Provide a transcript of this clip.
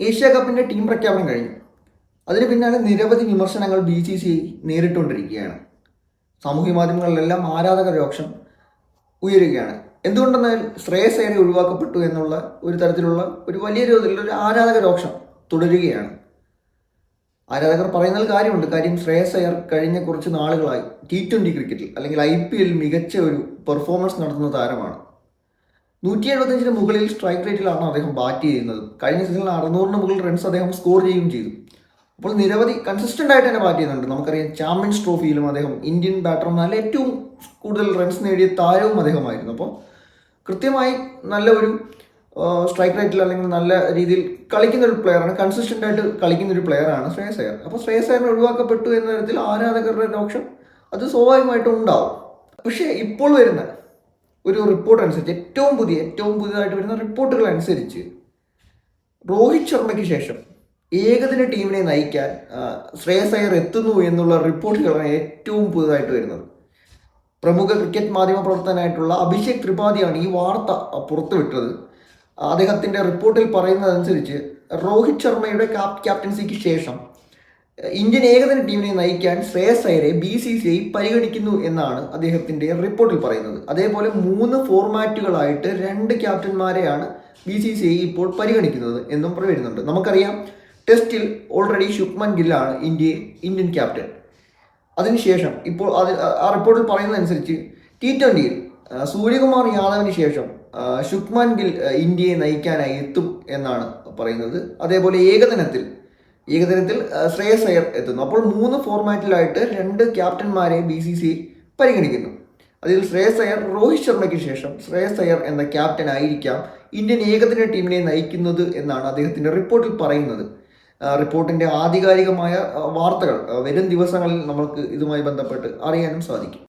Asia കപ്പിന്റെ team പ്രഖ്യാപനം കഴിഞ്ഞു. അതിന് പിന്നാലെ നിരവധി വിമർശനങ്ങൾ ബി സി സി നേരിട്ടുകൊണ്ടിരിക്കുകയാണ്. സാമൂഹ്യ മാധ്യമങ്ങളിലെല്ലാം ആരാധക രോക്ഷം ഉയരുകയാണ്. എന്തുകൊണ്ടെന്നാൽ ശ്രേയസ് അയ്യർ ഒഴിവാക്കപ്പെട്ടു എന്നുള്ള ഒരു തരത്തിലുള്ള ഒരു വലിയ തോതിലുള്ള ഒരു ആരാധക രോക്ഷം തുടരുകയാണ്. ആരാധകർ പറയുന്നതിൽ കാര്യമുണ്ട്. കാര്യം ശ്രേയസ് അയ്യർ കഴിഞ്ഞ കുറച്ച് നാളുകളായി ടി ട്വന്റി ക്രിക്കറ്റിൽ അല്ലെങ്കിൽ ഐ പി എൽ മികച്ച ഒരു പെർഫോമൻസ് നടത്തുന്ന താരമാണ്. നൂറ്റി എഴുപത്തഞ്ചിന് മുകളിൽ സ്ട്രൈക്ക് റേറ്റിലാണ് അദ്ദേഹം ബാറ്റ് ചെയ്യുന്നത്. കഴിഞ്ഞ സീസണിൽ അറുന്നൂറിന് മുകളിൽ റൺസ് അദ്ദേഹം സ്കോർ ചെയ്യുകയും ചെയ്തു. അപ്പോൾ നിരവധി കൺസിസ്റ്റന്റ് ആയിട്ട് തന്നെ ബാറ്റ് ചെയ്യുന്നുണ്ട്. നമുക്കറിയാം ചാമ്പ്യൻസ് ട്രോഫിയിലും അദ്ദേഹം ഇന്ത്യൻ ബാറ്റർമാരിൽ ഏറ്റവും കൂടുതൽ റൺസ് നേടിയ താരവും അദ്ദേഹമായിരുന്നു. അപ്പോൾ കൃത്യമായി നല്ല ഒരു സ്ട്രൈക്ക് റേറ്റിൽ അല്ലെങ്കിൽ നല്ല രീതിയിൽ കളിക്കുന്ന ഒരു പ്ലെയറാണ് കൺസിസ്റ്റന്റ് ആയിട്ട് കളിക്കുന്ന ഒരു പ്ലെയറാണ് ശ്രേയസ് അയ്യർ അപ്പോൾ ശ്രേയസ് അയ്യർ ഒഴിവാക്കപ്പെട്ടു എന്ന തരത്തിൽ ആരാധകരുടെ രോക്ഷം അത് സ്വാഭാവികമായിട്ടും ഉണ്ടാവും. പക്ഷേ ഇപ്പോൾ വരുന്ന ഒരു റിപ്പോർട്ട് അനുസരിച്ച് ഏറ്റവും പുതിയ ഏറ്റവും പുതിയതായിട്ട് വരുന്ന റിപ്പോർട്ടുകൾ അനുസരിച്ച് രോഹിത് ശർമ്മയ്ക്ക് ശേഷം ഏകദിന ടീമിനെ നയിക്കാൻ ശ്രേയസ് അയ്യർ എത്തുന്നു എന്നുള്ള റിപ്പോർട്ടുകളാണ് ഏറ്റവും പുതുതായിട്ട് വരുന്നത്. പ്രമുഖ ക്രിക്കറ്റ് മാധ്യമ പ്രവർത്തകനായിട്ടുള്ള അഭിഷേക് ത്രിപാഠിയാണ് ഈ വാർത്ത പുറത്തുവിട്ടത്. അദ്ദേഹത്തിന്റെ റിപ്പോർട്ടിൽ പറയുന്നതനുസരിച്ച് രോഹിത് ശർമ്മയുടെ ക്യാപ് ക്യാപ്റ്റൻസിക്ക് ശേഷം ഇന്ത്യൻ ഏകദിന ടീമിനെ നയിക്കാൻ ശ്രേയസ് അയ്യരെ ബി സി സി ഐ പരിഗണിക്കുന്നു എന്നാണ് അദ്ദേഹത്തിന്റെ റിപ്പോർട്ടിൽ പറയുന്നത്. അതേപോലെ മൂന്ന് ഫോർമാറ്റുകളായിട്ട് രണ്ട് ക്യാപ്റ്റന്മാരെയാണ് ബി സി സി ഐ ഇപ്പോൾ പരിഗണിക്കുന്നത് എന്നും പറയുന്നുണ്ട്. നമുക്കറിയാം ടെസ്റ്റിൽ ഓൾറെഡി ശുഭ്മൻ ഗില്ലാണ് ഇന്ത്യ ഇന്ത്യൻ ക്യാപ്റ്റൻ. അതിനുശേഷം ഇപ്പോൾ അത് ആ റിപ്പോർട്ടിൽ പറയുന്നതനുസരിച്ച് ടി ട്വന്റിയിൽ സൂര്യകുമാർ യാദവിന് ശേഷം ശുഭ്മാൻ ഗിൽ ഇന്ത്യയെ നയിക്കാനായി എത്തും എന്നാണ് പറയുന്നത്. അതേപോലെ ഏകദിനത്തിൽ ഏകദിനത്തിൽ ശ്രേയസ് അയ്യർ എത്തുന്നു. അപ്പോൾ മൂന്ന് ഫോർമാറ്റിലായിട്ട് രണ്ട് ക്യാപ്റ്റന്മാരെ ബി സി സി പരിഗണിക്കുന്നു. അതിൽ ശ്രേയസ് അയ്യർ രോഹിത് ശർമ്മയ്ക്ക് ശേഷം ശ്രേയസ് അയ്യർ എന്ന ക്യാപ്റ്റൻ ആയിരിക്കാം ഇന്ത്യൻ ഏകദിന ടീമിനെ നയിക്കുന്നത് എന്നാണ് അദ്ദേഹത്തിന്റെ റിപ്പോർട്ടിൽ പറയുന്നത്. റിപ്പോർട്ടിന്റെ ആധികാരികമായ വാർത്തകൾ വരും ദിവസങ്ങളിൽ നമുക്ക് ഇതുമായി ബന്ധപ്പെട്ട് അറിയാനും സാധിക്കും.